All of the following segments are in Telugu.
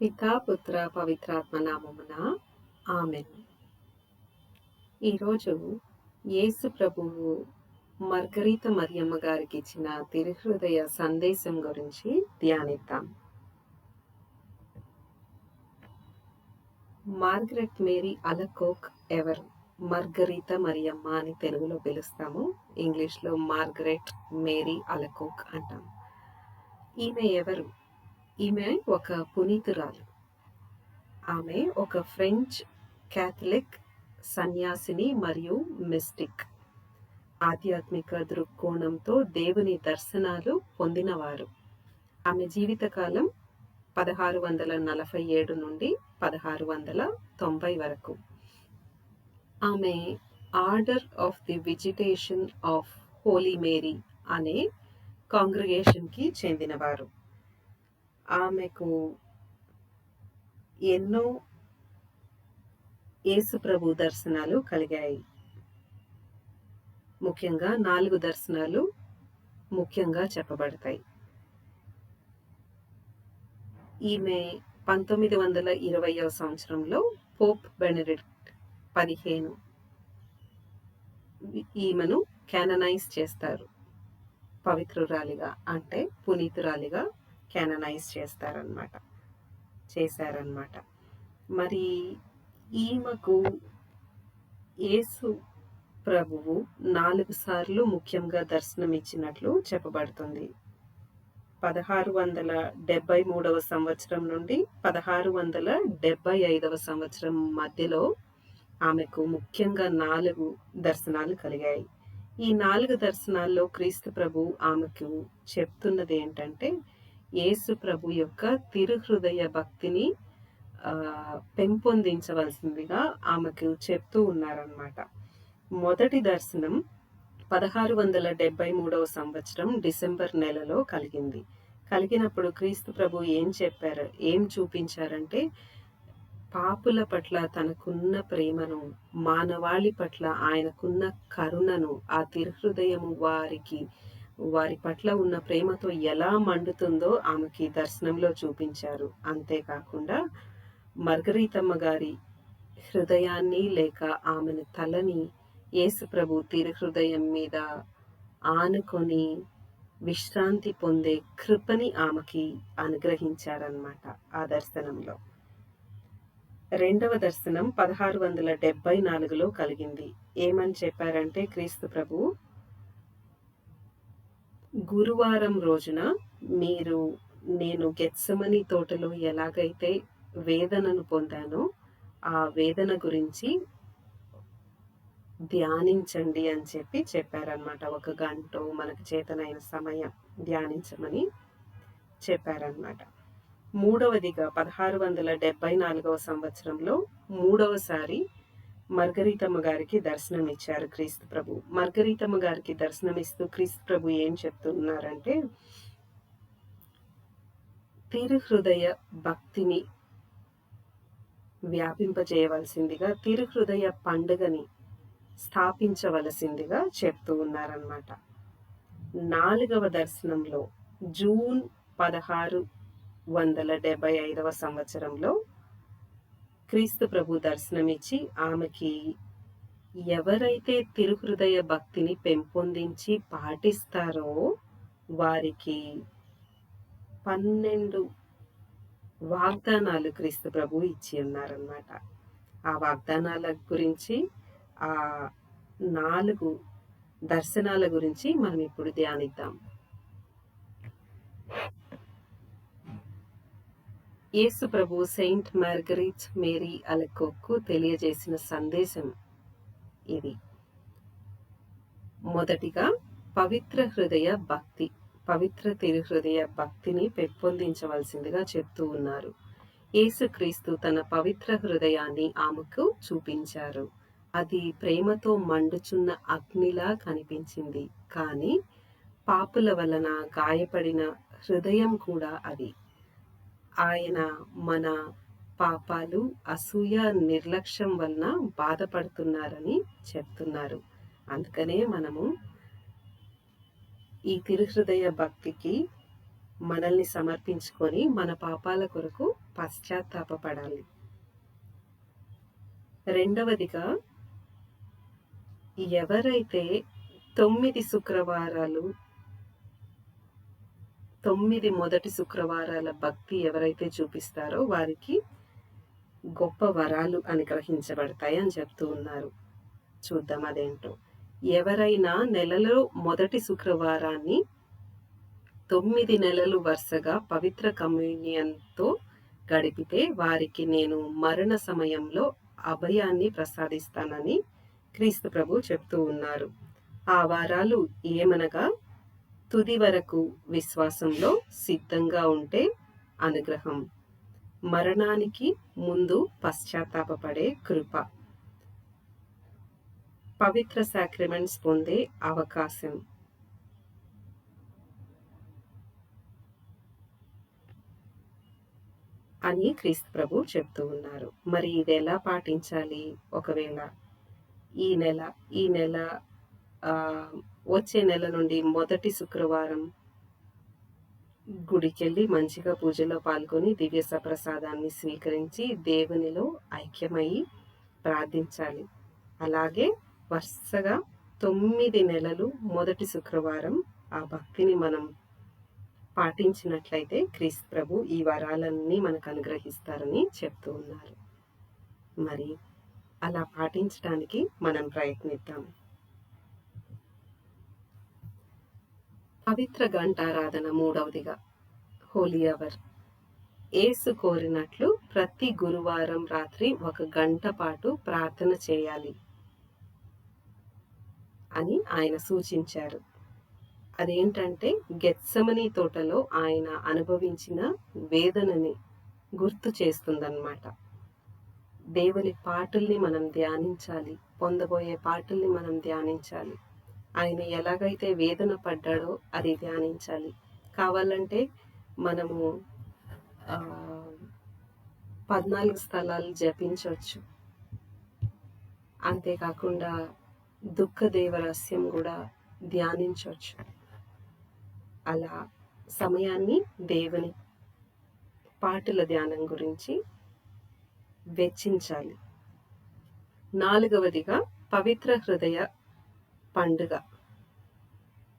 పితా పుత్ర పవిత్రాత్మ నామమున. ఆమెన్. ఈరోజు యేసు ప్రభువు మర్గరీత మరియమ్మ గారికి ఇచ్చిన తిరుహృదయ సందేశం గురించి ధ్యానిద్దాం. మార్గరెట్ మేరీ అలకోక్ ఎవరు? మార్గరీత మరియమ్మ అని తెలుగులో పిలుస్తాము. ఇంగ్లీష్లో మార్గరెట్ మేరీ అలకోక్ అంటాం. ఈమె ఎవరు? ఈమె ఒక పునీతురాలు. ఆమె ఒక ఫ్రెంచ్ క్యాథలిక్ సన్యాసిని మరియు మిస్టిక్. ఆధ్యాత్మిక దృక్కోణంతో దేవుని దర్శనాలు పొందినవారు. ఆమె జీవితకాలం పదహారు వందల నలభై ఏడు నుండి పదహారు వందల తొంభై వరకు. ఆమె order of the visitation of holy Mary అనే కాంగ్రిగేషన్కి చెందినవారు. ఆమెకు ఎన్నో యేసుప్రభు దర్శనాలు కలిగాయి. ముఖ్యంగా నాలుగు దర్శనాలు ముఖ్యంగా చెప్పబడతాయి. ఈమె పంతొమ్మిది వందల ఇరవయవ సంవత్సరంలో పోప్ బెనడిక్ట్ పదిహేను ఈమెను క్యాననైజ్ చేస్తారు. పవిత్రురాలిగా అంటే పునీతురాలిగా క్యాననైజ్ చేస్తారనమాట చేశారనమాట మరి ఈమెకు యేసు ప్రభువు నాలుగు సార్లు ముఖ్యంగా దర్శనం ఇచ్చినట్లు చెప్పబడుతుంది. పదహారు వందల డెబ్బై మూడవ సంవత్సరం నుండి పదహారు వందల డెబ్బై ఐదవ సంవత్సరం మధ్యలో ఆమెకు ముఖ్యంగా నాలుగు దర్శనాలు కలిగాయి. ఈ నాలుగు దర్శనాల్లో క్రీస్తు ప్రభు ఆమెకు చెప్తున్నది ఏంటంటే యేసు ప్రభు యొక్క తిరుహృదయ భక్తిని పెంపొందించవలసిందిగా ఆమెకు చెప్తూ ఉన్నారనమాట మొదటి దర్శనం పదహారు వందల డెబ్బై మూడవ సంవత్సరం డిసెంబర్ నెలలో కలిగింది. కలిగినప్పుడు క్రీస్తు ప్రభు ఏం చెప్పారు? ఏం చూపించారంటే పాపుల పట్ల తనకున్న ప్రేమను మానవాళి పట్ల ఆయనకున్న కరుణను ఆ తిరుహృదయము వారికి వారి పట్ల ఉన్న ప్రేమతో ఎలా మండుతుందో ఆమెకి దర్శనంలో చూపించారు. అంతేకాకుండా మర్గరీతమ్మ గారి హృదయాన్ని లేక ఆమెను తలని యేసుప్రభు తిరుహృదయం మీద ఆనుకొని విశ్రాంతి పొందే కృపని ఆమెకి అనుగ్రహించారనమాట ఆ దర్శనంలో. రెండవ దర్శనం పదహారు వందల డెబ్బై నాలుగులో కలిగింది. ఏమని చెప్పారంటే క్రీస్తు ప్రభు గురువారం రోజున మీరు నేను గెత్సమని తోటలో ఎలాగైతే వేదనను పొందానో ఆ వేదన గురించి ధ్యానించండి అని చెప్పి చెప్పారనమాట ఒక గంట మనకు చేతనైన సమయం ధ్యానించమని చెప్పారనమాట మూడవదిగా పదహారు వందల డెబ్బై నాలుగవ సంవత్సరంలో మూడవసారి మర్గరీతమ్మ గారికి దర్శనం ఇచ్చారు క్రీస్తు ప్రభు. మర్గరీతమ్మ గారికి దర్శనం ఇస్తూ క్రీస్తు ప్రభు ఏం చెప్తున్నారంటే తిరుహృదయ భక్తిని వ్యాపింపజేయవలసిందిగా తిరుహృదయ పండుగని స్థాపించవలసిందిగా చెప్తూ ఉన్నారన్నమాట. నాలుగవ దర్శనంలో జూన్ పదహారు వందల డెబ్బై ఐదవ సంవత్సరంలో క్రీస్తు ప్రభు దర్శనమిచ్చి ఆమెకి ఎవరైతే తిరుహృదయ భక్తిని పెంపొందించి పాటిస్తారో వారికి పన్నెండు వాగ్దానాలు క్రీస్తు ప్రభు ఇచ్చి ఉన్నారన్నమాట. ఆ వాగ్దానాల గురించి ఆ నాలుగు దర్శనాల గురించి మనం ఇప్పుడు ధ్యానిద్దాం. యేసు ప్రభు సెయింట్ మార్గరీట్ మేరీ అలకోక్కు తెలియజేసిన సందేశం ఇది. మొదటిగా పవిత్ర హృదయ భక్తి పవిత్ర తిరుహృదయ భక్తిని పెంపొందించవలసిందిగా చెప్తూ ఉన్నారు. యేసుక్రీస్తు తన పవిత్ర హృదయాన్ని ఆమెకు చూపించారు. అది ప్రేమతో మండుచున్న అగ్నిలా కనిపించింది. కానీ పాపుల వలన గాయపడిన హృదయం కూడా అది. ఆయన మన పాపాలు అసూయ నిర్లక్ష్యం వలన బాధపడుతున్నారని చెప్తున్నారు. అందుకనే మనము ఈ తిరుహృదయ భక్తికి మనల్ని సమర్పించుకొని మన పాపాల కొరకు పశ్చాత్తాపడాలి రెండవదిగా ఎవరైతే తొమ్మిది శుక్రవారాలు తొమ్మిది మొదటి శుక్రవారాల భక్తి ఎవరైతే చూపిస్తారో వారికి గొప్ప వరాలు అనుగ్రహించబడతాయి అని చెప్తూ ఉన్నారు. చూద్దాం అదేంటో. ఎవరైనా నెలలో మొదటి శుక్రవారాన్ని తొమ్మిది నెలలు వరుసగా పవిత్ర కమ్యూనియన్తో గడిపితే వారికి నేను మరణ సమయంలో అభయాన్ని ప్రసాదిస్తానని క్రీస్తు ప్రభు చెప్తూ ఉన్నారు. ఆ వారాలు ఏమనగా తుది వరకు విశ్వాసంలో సిద్ధంగా ఉంటే అనుగ్రహం. మరణానికి ముందు పశ్చాత్తాపడే కృప. పవిత్ర సాక్రిమెంట్స్ పొందే అవకాశం. అని క్రీస్తు ప్రభు చెప్తూ ఉన్నారు. మరి ఇది ఎలా పాటించాలి? ఒకవేళ ఈ నెల ఈ నెల వచ్చే నెల నుండి మొదటి శుక్రవారం గుడికెళ్ళి మంచిగా పూజలో పాల్గొని దివ్య సప్రసాదాన్ని స్వీకరించి దేవునిలో ఐక్యమయ్యి ప్రార్థించాలి. అలాగే వరుసగా తొమ్మిది నెలలు మొదటి శుక్రవారం ఆ భక్తిని మనం పాటించినట్లయితే క్రీస్తు ప్రభు ఈ వరాలన్నీ మనకు అనుగ్రహిస్తారని చెప్తూ ఉన్నారు. మరి అలా పాటించడానికి మనం ప్రయత్నిద్దాం. పవిత్ర గంటారాధన మూడవదిగా హోలీ అవర్. ఏసు కోరినట్లు ప్రతి గురువారం రాత్రి ఒక గంట పాటు ప్రార్థన చేయాలి అని ఆయన సూచించారు. అదేంటంటే గెత్సమని తోటలో ఆయన అనుభవించిన వేదనని గుర్తు చేస్తుందన్నమాట. దేవుని పాటల్ని మనం ధ్యానించాలి పొందబోయే పాటల్ని మనం ధ్యానించాలి. ఆయన ఎలాగైతే వేదన పడ్డాడో అది ధ్యానించాలి. కావాలంటే మనము పద్నాలుగు స్థలాలు జపించవచ్చు. అంతేకాకుండా దుఃఖ దేవరహస్యం కూడా ధ్యానించవచ్చు. అలా సమయాన్ని దేవుని పాటల ధ్యానం గురించి వెచ్చించాలి. నాలుగవదిగా పవిత్ర హృదయ పండుగ.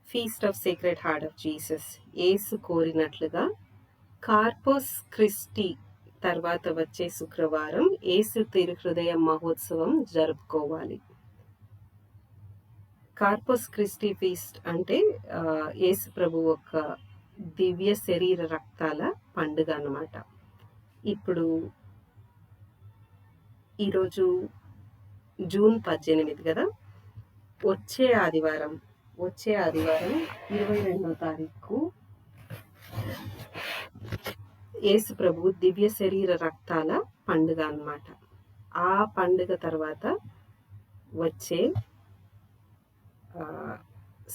Feast of secret heart of Jesus Yesu కోరినట్లుగా కార్పోస్ Christi తర్వాత వచ్చే శుక్రవారం ఏసు తిరుహృదయ మహోత్సవం జరుపుకోవాలి. కార్పోస్ క్రిస్టి ఫీస్ట్ అంటే యేసు ప్రభు ఒక దివ్య శరీర రక్తాల పండుగ అన్నమాట. ఇప్పుడు ఈరోజు జూన్ పద్దెనిమిది కదా? వచ్చే ఆదివారం వచ్చే ఆదివారం ఇరవై రెండవ తారీఖు యేసు ప్రభు దివ్య శరీర రక్తాల పండుగ అన్నమాట. ఆ పండుగ తర్వాత వచ్చే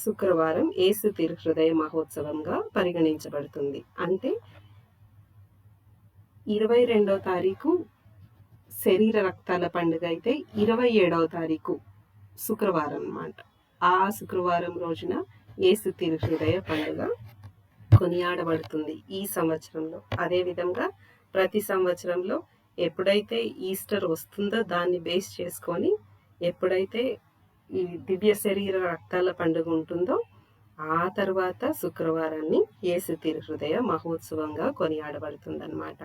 శుక్రవారం ఏసు తిరుహృదయ మహోత్సవంగా పరిగణించబడుతుంది. అంటే ఇరవై రెండవ తారీఖు శరీర రక్తాల పండుగ అయితే ఇరవై ఏడవ తారీఖు శుక్రవారం అన్నమాట ఆ శుక్రవారం రోజున ఏసు తిరుహృదయ పండుగ కొనియాడబడుతుంది ఈ సంవత్సరంలో. అదేవిధంగా ప్రతి సంవత్సరంలో ఎప్పుడైతే ఈస్టర్ వస్తుందో దాన్ని బేస్ చేసుకొని ఎప్పుడైతే ఈ దివ్య శరీర రక్తాల పండుగ ఉంటుందో ఆ తర్వాత శుక్రవారాన్ని ఏసు తిరుహృదయ మహోత్సవంగా కొనియాడబడుతుందన్నమాట.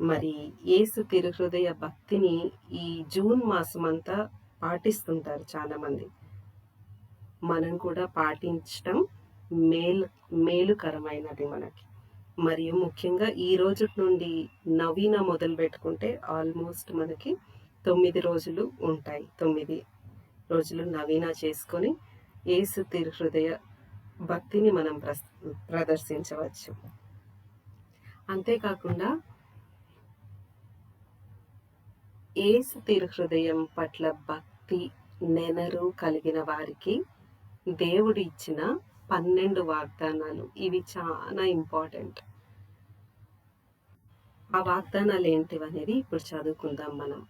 మరి ఏసు తిరుహృదయ భక్తిని ఈ జూన్ మాసం అంతా పాటిస్తుంటారు చాలామంది. మనం కూడా పాటించడం మేలు మేలుకరమైనది మనకి. మరియు ముఖ్యంగా ఈ రోజు నుండి నవీన మొదలు పెట్టుకుంటే ఆల్మోస్ట్ మనకి తొమ్మిది రోజులు ఉంటాయి. తొమ్మిది రోజులు నవీన చేసుకొని ఏసు హృదయ భక్తిని మనం ప్రదర్శించవచ్చు. అంతేకాకుండా ఏసు హృదయం పట్ల భక్తి నెనరు కలిగిన వారికి దేవుడు ఇచ్చిన పన్నెండు వాగ్దానాలు. ఇవి చాలా ఇంపార్టెంట్. ఆ వాగ్దానాలు ఏంటివనేది ఇప్పుడు చదువుకుందాం మనం.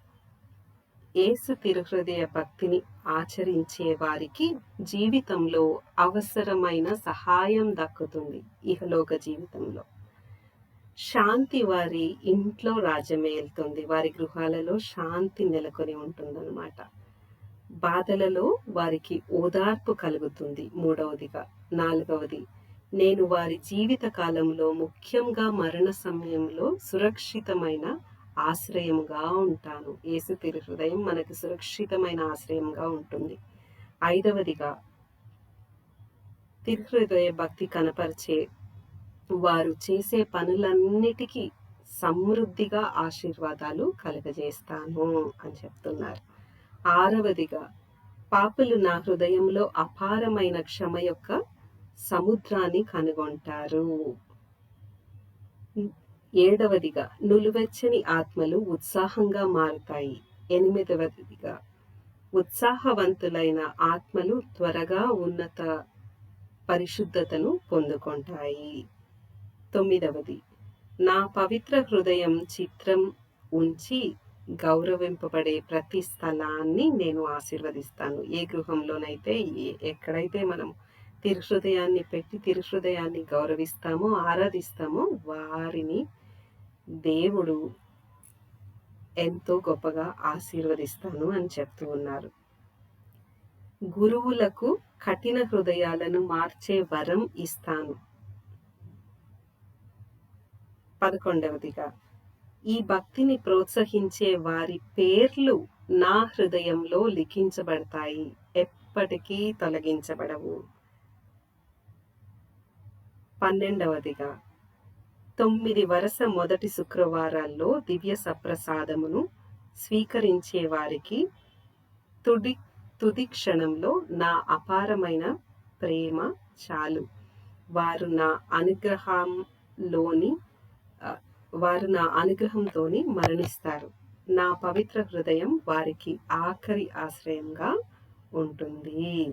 ఏసు తిరుహృదయ భక్తిని ఆచరించే వారికి జీవితంలో అవసరమైన సహాయం దక్కుతుంది. ఇహలోక జీవితంలో. శాంతి వారి ఇంట్లో రాజ్యమేలుతుంది వారి గృహాలలో శాంతి నెలకొని ఉంటుందన్నమాట. బాధలలో వారికి ఓదార్పు కలుగుతుంది మూడవదిగా. నాలుగవది నేను వారి జీవిత కాలంలో ముఖ్యంగా మరణ సమయంలో సురక్షితమైన ఆశ్రయంగా ఉంటాను. ఏసు తిరు హృదయం మనకు సురక్షితమైన ఆశ్రయంగా ఉంటుంది. ఐదవదిగా తిరుహృదయ భక్తి కనపరిచే వారు చేసే పనులన్నిటికీ సమృద్ధిగా ఆశీర్వాదాలు కలుగజేస్తాను అని చెప్తున్నారు. ఆరవదిగా పాపులు నా హృదయంలో అపారమైన క్షమ యొక్క సముద్రాన్ని కనుగొంటారు. ఏడవదిగా నులువెచ్చని ఆత్మలు ఉత్సాహంగా మారుతాయి. ఎనిమిదవదిగా ఉత్సాహవంతులైన ఆత్మలు త్వరగా ఉన్నత పరిశుద్ధతను పొందుకుంటాయి. తొమ్మిదవది. నా పవిత్ర హృదయం చిత్రం ఉంచి గౌరవింపబడే ప్రతి స్థలాన్ని నేను ఆశీర్వదిస్తాను. ఏ గృహంలోనైతే ఎక్కడైతే మనం తిరుహృదయాన్ని పెట్టి తిరుహృదయాన్ని గౌరవిస్తామో ఆరాధిస్తామో వారిని దేవుడు ఎంతో గొప్పగా ఆశీర్వదిస్తాను అని చెప్తూ ఉన్నారు. గురువులకు కఠిన హృదయాలను మార్చే వరం ఇస్తాను. పదకొండవదిగా. ఈ భక్తిని ప్రోత్సహించే వారి పేర్లు నా హృదయంలో లిఖించబడతాయి. ఎప్పటికీ తొలగించబడవు. పన్నెండవదిగా. తొమ్మిది వరుస మొదటి శుక్రవారాల్లో దివ్య సప్రసాదమును స్వీకరించే వారికి తుడి తుది క్షణంలో నా అపారమైన ప్రేమ చాలు. వారు నా అనుగ్రహంలోని వారు నా అనుగ్రహంతోని మరణిస్తారు. నా పవిత్ర హృదయం వారికి ఆఖరి ఆశ్రయంగా ఉంటుంది.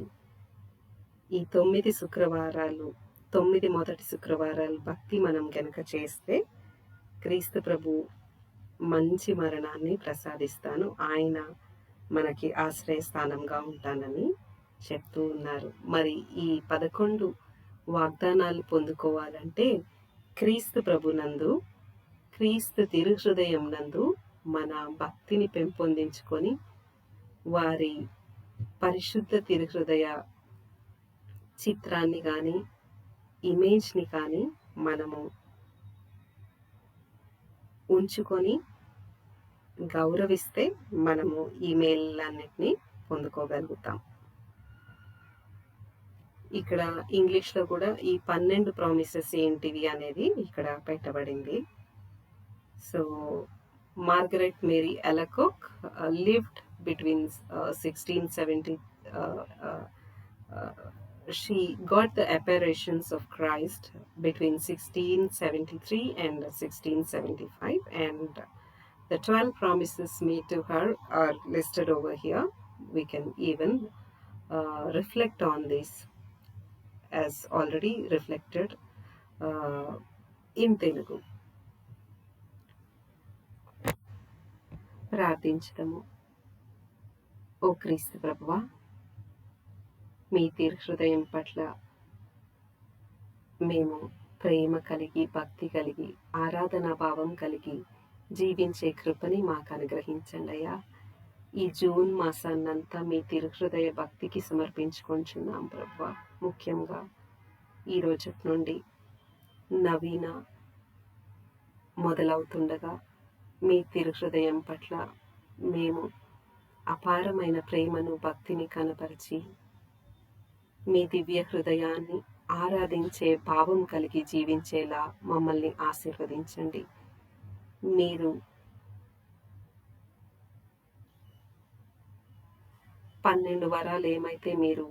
ఈ తొమ్మిది శుక్రవారాలు తొమ్మిది మొదటి శుక్రవారాలు భక్తి మనం గనక చేస్తే క్రీస్తు ప్రభు మంచి మరణాన్ని ప్రసాదిస్తాను. ఆయన మనకి ఆశ్రయస్థానంగా ఉంటానని చెప్తూ ఉన్నారు. మరి ఈ పదకొండు వాగ్దానాలు పొందుకోవాలంటే క్రీస్తు ప్రభునందు క్రీస్తు తిరుహృదయం నందు మన భక్తిని పెంపొందించుకొని వారి పరిశుద్ధ తిరుహృదయ చిత్రాన్ని కానీ ఇమేజ్ని కానీ మనము ఉంచుకొని గౌరవిస్తే మనము ఈమెయిల్ అన్నిటినీ పొందుకోగలుగుతాం. ఇక్కడ ఇంగ్లీష్లో కూడా ఈ పన్నెండు ప్రామిసెస్ ఏంటివి అనేది ఇక్కడ పెట్టబడింది. So Margaret Mary Alacoque lived between sixteen seventy she got the apparitions of Christ between sixteen seventy three and sixteen seventy five and the twelve promises me to her are listed over here we can even reflect on this as already reflected uh, in Telugu. ప్రార్థించడము. ఓ క్రీస్తు ప్రభువ మీ తీర్హృదయం పట్ల మేము ప్రేమ కలిగి భక్తి కలిగి ఆరాధనా భావం కలిగి జీవించే కృపని మాకు అనుగ్రహించండి అయ్యా. ఈ జూన్ మాసాన్నంతా మీ తిరుహృదయ భక్తికి సమర్పించుకుంటున్నాం ప్రభు ముఖ్యంగా ఈ రోజు నుండి నవీన మొదలవుతుండగా మీ తిరుహృదయం పట్ల మేము అపారమైన ప్రేమను భక్తిని కనపరిచి మీ దివ్య హృదయాన్ని ఆరాధించే భావం కలిగి జీవించేలా మమ్మల్ని ఆశీర్వదించండి. మీరు పన్నెండు వరాలు ఏమైతే మీరు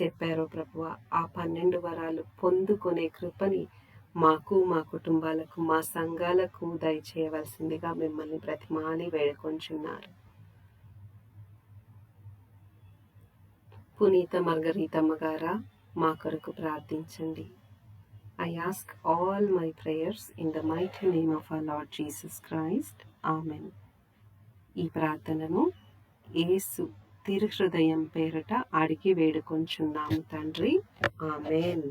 చెప్పారో ప్రభువ ఆ పన్నెండు వరాలు పొందుకునే కృపని మాకు మా కుటుంబాలకు మా సంఘాలకు దయచేయవలసిందిగా మిమ్మల్ని ప్రతిమాని వేడుకొంచున్నారు. పునీత మర్గరీతమ్మ గారా మా కొరకు ప్రార్థించండి. I ask all my prayers in the mighty name of our Lord Jesus Christ amen ఈ ప్రార్థనను ఏసు తిరుహృదయం పేరట అడిగి వేడుకొంచున్నాము తండ్రి. ఆమెన్.